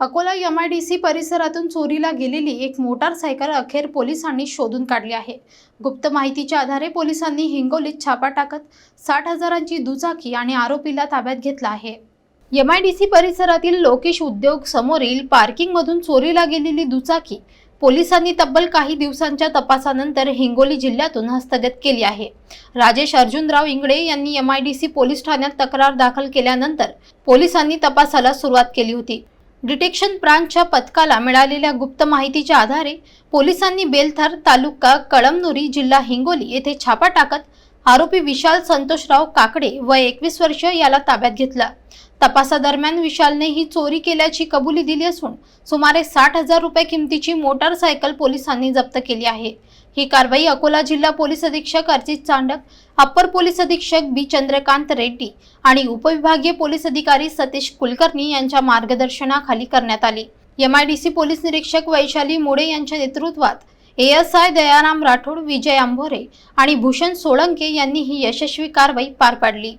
Akola M I D C परिसरातून चोरीला गेलेली एक मोटारसायकल अखेर पोलिसांनी शोधून काढली आहे. गुप्त माहितीच्या आधारे पोलिसांनी हिंगोलीत छापा टाकत साठ हजारांची दुचाकी आणि आरोपीला ताब्यात घेतला आहे. यम आय डी सी परिसरातील लोकेश उद्योग समोरील पार्किंगमधून चोरीला गेलेली दुचाकी पोलिसांनी तब्बल काही दिवसांच्या तपासानंतर हिंगोली जिल्ह्यातून हस्तगत केली आहे. राजेश अर्जुनराव इंगडे यांनी M I D C police ठाण्यात तक्रार दाखल केल्यानंतर पोलिसांनी तपासाला सुरुवात केली होती. डिटेक्शन ब्रांचच्या पथकाला मिळालेल्या गुप्त माहितीच्या आधारे पोलिसांनी बेलथर तालुका कळमनुरी जिल्हा हिंगोली येथे छापा टाकत आरोपी विशाल संतोषराव काकडे व एकवीस वर्ष याला ताब्यात घेतला. तपासादरम्यान विशालने ही चोरी केल्याची कबुली दिली असून सुमारे साठ हजार रुपये किमतीची मोटारसायकल पोलिसांनी जप्त केली आहे. ही कारवाई अकोला जिल्हा पोलीस अधीक्षक अर्जित चांडक अप्पर पोलीस अधीक्षक बी चंद्रकांत रेड्डी आणि उपविभागीय पोलीस अधिकारी सतीश कुलकर्णी यांच्या मार्गदर्शनाखाली करण्यात आली. एमआयडीसी पोलीस निरीक्षक वैशाली मोडे यांच्या नेतृत्वात एएसआय दयाराम राठोड विजय आंभोरे आणि भूषण सोळंके यांनी ही यशस्वी कारवाई पार पाडली.